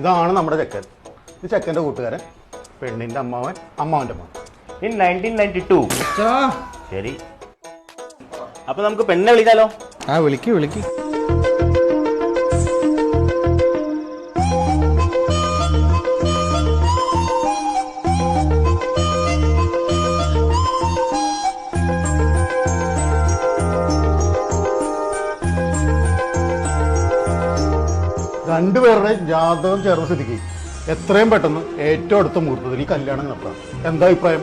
ഇതാണ് നമ്മുടെ ചെക്കൻ. ഈ ചെക്കന്റെ കൂട്ടുകാരൻ പെണ്ണിന്റെ അമ്മാവൻ അമ്മാവന്റെ അമ്മ ഇൻ നയന്റീൻ നയന്റി ടു ശരി. അപ്പൊ നമുക്ക് പെണ്ണെ വിളിക്കാലോ? ആ വിളിക്ക് വിളിക്ക്. രണ്ടുപേരുടെ ജാതകം ചേർന്ന സ്ഥിതിക്ക് എത്രയും പെട്ടെന്ന് ഏറ്റവും അടുത്ത മുഹൂർത്തത്തിൽ ഈ കല്യാണം നടത്താം. എന്താ അഭിപ്രായം?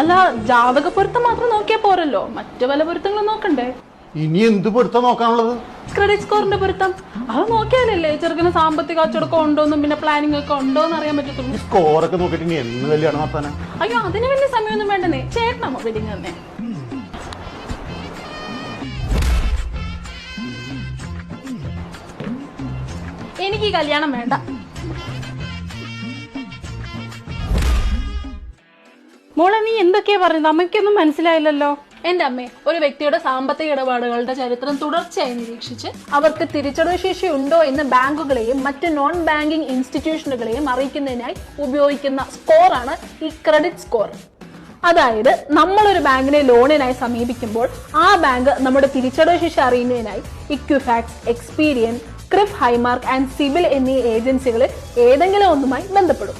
അല്ല ജാതക പൊരുത്തം മാത്രം നോക്കിയാൽ പോരല്ലോ. മറ്റു പല പൊരുത്തങ്ങളും നോക്കണ്ടേ? ഇനി എന്ത് പൊരുത്തം നോക്കാനുള്ളത്? ക്രെഡിറ്റ് സ്കോറിന്റെ പൊരുത്തം. അത് നോക്കിയാലല്ലേ ചെറുക്കിന് സാമ്പത്തിക അച്ചടക്കം ഉണ്ടോന്നും പിന്നെ പ്ലാനിംഗ് ഒക്കെ ഉണ്ടോ എന്ന് അറിയാൻ പറ്റത്തുള്ളൂ. സ്കോർ സ്കോറൊക്കെ നോക്കിയിട്ട് ഇനി എന്ന് കല്യാണം നടത്താനാ? അയ്യോ അതിന് വലിയ സമയമൊന്നും വേണ്ടേ ചേട്ടനാമോ വെഡിങ് തന്നെ എനിക്ക് ഈ കല്യാണം വേണ്ട. മോളെ നീ എന്തൊക്കെയാ പറഞ്ഞത്? അമ്മയ്ക്കൊന്നും മനസ്സിലായില്ലല്ലോ. എന്റെ അമ്മേ ഒരു വ്യക്തിയുടെ സാമ്പത്തിക ഇടപാടുകളുടെ ചരിത്രം തുടർച്ചയായി നിരീക്ഷിച്ച് അവർക്ക് തിരിച്ചടവ് ശേഷി ഉണ്ടോ എന്ന് ബാങ്കുകളെയും മറ്റ് നോൺ ബാങ്കിംഗ് ഇൻസ്റ്റിറ്റ്യൂഷനുകളെയും അറിയിക്കുന്നതിനായി ഉപയോഗിക്കുന്ന സ്കോറാണ് ഈ ക്രെഡിറ്റ് സ്കോർ അതായത് നമ്മളൊരു ബാങ്കിനെ ലോണിനായി സമീപിക്കുമ്പോൾ ആ ബാങ്ക് നമ്മുടെ തിരിച്ചടവ് ശേഷി അറിയുന്നതിനായി Equifax Experian CRIF Highmark and CIBIL എന്നീ ഏജൻസികളിൽ ഏതെങ്കിലും ഒന്നുമായി ബന്ധപ്പെടും.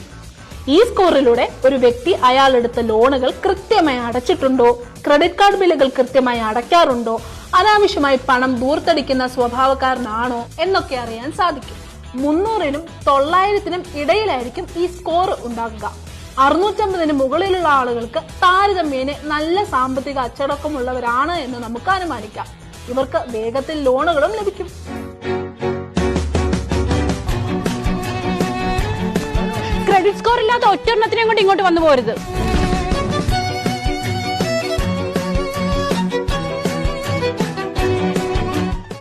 ഈ സ്കോറിലൂടെ ഒരു വ്യക്തി അയാൾ എടുത്ത ലോണുകൾ കൃത്യമായി അടച്ചിട്ടുണ്ടോ? ക്രെഡിറ്റ് കാർഡ് ബില്ലുകൾ കൃത്യമായി അടയ്ക്കാറുണ്ടോ? അനാവശ്യമായി പണം ദൂർത്തടിക്കുന്ന സ്വഭാവക്കാരനാണോ? എന്നൊക്കെ അറിയാൻ സാധിക്കും. മുന്നൂറിനും തൊള്ളായിരത്തിനും ഇടയിലായിരിക്കും ഈ സ്കോർ ഉണ്ടാകുക. അറുന്നൂറ്റമ്പതിന് മുകളിലുള്ള ആളുകൾക്ക് താരതമ്യേന നല്ല സാമ്പത്തിക അച്ചടക്കമുള്ളവരാണ് എന്ന് നമുക്ക് അനുമാനിക്കാം. ഇവർക്ക് വേഗത്തിൽ ലോണുകളും ലഭിക്കും. ക്രെഡിറ്റ് സ്കോർ ഇല്ലാത്ത ഒറ്റ കൊണ്ട് ഇങ്ങോട്ട് വന്നു പോരുത്.